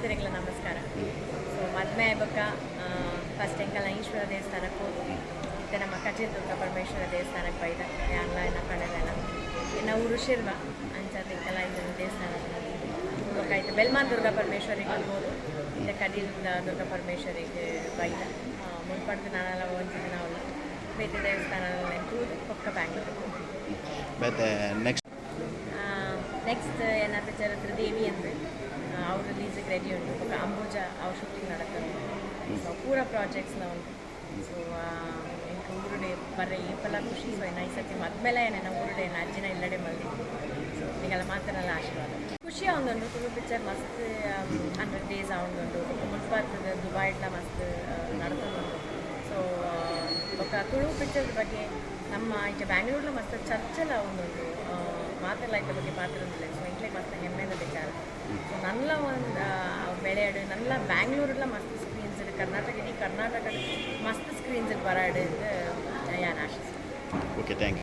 ಮಾತೆರೆಗಳ ನಮಸ್ಕಾರ. ಸೊ ಮದುವೆ ಆಗ್ಬೇಕ ಫಸ್ಟ್ ಎಂಕಲ್ಲ ಈಶ್ವರ ದೇವಸ್ಥಾನಕ್ಕೆ ಹೋದ್ವಿ ಮತ್ತು ನಮ್ಮ ಕಚೇರಿ ದುರ್ಗಾ ಪರಮೇಶ್ವರ ದೇವಸ್ಥಾನಕ್ಕೆ ಬೈದ ಎಲ್ಲ ಏನ ಕಣದೆಲ್ಲ ಇನ್ನು ಊರು ಶಿರ್ವ ಅಂಚದ ಎಂಕಲ್ಲ ಇದು ದೇವಸ್ಥಾನ. ಆಯಿತು ಬೆಲ್ಮಾನ್ ದುರ್ಗಾ ಪರಮೇಶ್ವರಿಗೆ ಹೋದು ಮತ್ತೆ ಕಡಿ ದುರ್ಗಾ ಪರಮೇಶ್ವರಿಗೆ ಬೈದ. ಮುನ್ಪಡ್ದು ನಾನೆಲ್ಲ ಒಂದು ದಿನ ಅವಲ್ಲ ಬೇತೆ ದೇವಸ್ಥಾನ ಕೂದು ಪಕ್ಕ ಬ್ಯಾಂಗ್ಳೂರು. ಮತ್ತು ನೆಕ್ಸ್ಟ್ ನೆಕ್ಸ್ಟ್ ಏನಾದ್ರು ಚರಿತ್ರ ದೇವಿ ಅಂದರೆ ಅವ್ರ ರಿಲೀಸಿಗೆ ರೆಡಿ ಉಂಟು. ಬೊಕ ಅಂಬುಜ ಅವ್ರು ಶೂಟಿಂಗ್ ನಡತನು ಸೊ ಪೂರ ಪ್ರಾಜೆಕ್ಟ್ಸ್ ನಾವು ಸೊ ಎಂಕ್ ಊರುಡೆ ಬರ್ರೆ ಏಪಲ ಖುಷಿ ಸೊ ಇನ್ನ ಈ ಸರ್ತಿ ಮದ್ಮೇಲೆ ನನ್ನ ಊರುಡೆ ಅಜ್ಜಿನ ಇಲ್ಲಡೆ ಮಲ್ದಿ ಸೊ ನಿಗೆಲ್ಲ ಮಾತನೆಲ್ಲ ಆಶೀರ್ವಾದ. ಖುಷಿ ಆವೊಂದುಂಡು ತುಳು ಪಿಕ್ಚರ್ ಮಸ್ತ್ ಹಂಡ್ರೆಡ್ ಡೇಸ್ ಆವೊಂದುಂಡು ಮುನ್ಬಾರ್ತದ ದುಬಾಯ್ಡ್ಲ ಮಸ್ತ್ ನಡ್ತೊಂದುಂಡು ಸೊ ಬೊಕ ತುಳು ಪಿಕ್ಚರ್ ಬಗ್ಗೆ ನಮ್ಮ ಈಚೆ ಬ್ಯಾಂಗ್ಳೂರ್ಲ ಮಸ್ತ್ ಚರ್ಚೆಲ್ಲ ಆವೊಂದುಂಡು ಮಾತೆಲ್ಲ ಐತೆ ಬಗ್ಗೆ ಪಾತ್ರ ಸೊ ಎಂಕ್ಲೆ ಮಸ್ತ್ ಹೆಮ್ಮೆ ವಿಚಾರ ಸೊ ನನ್ನ ಒಂದು ನಲ್ಲ ನನ್ನ ಬ್ಯಾಂಗ್ಳೂರ್ಲ ಮಸ್ತ್ ಸ್ಕ್ರೀನ್ಸ್ ಇದೆ ಕರ್ನಾಟಕ, ಇಡೀ ಕರ್ನಾಟಕ ಮಸ್ತ್ ಸ್ಕ್ರೀನ್ಸ್ ಬರಾಡು ಅಂತ ಯಾನ್ ಆಶಿಸ್ತೀನಿ ಓಕೆ ಥ್ಯಾಂಕ್ ಯು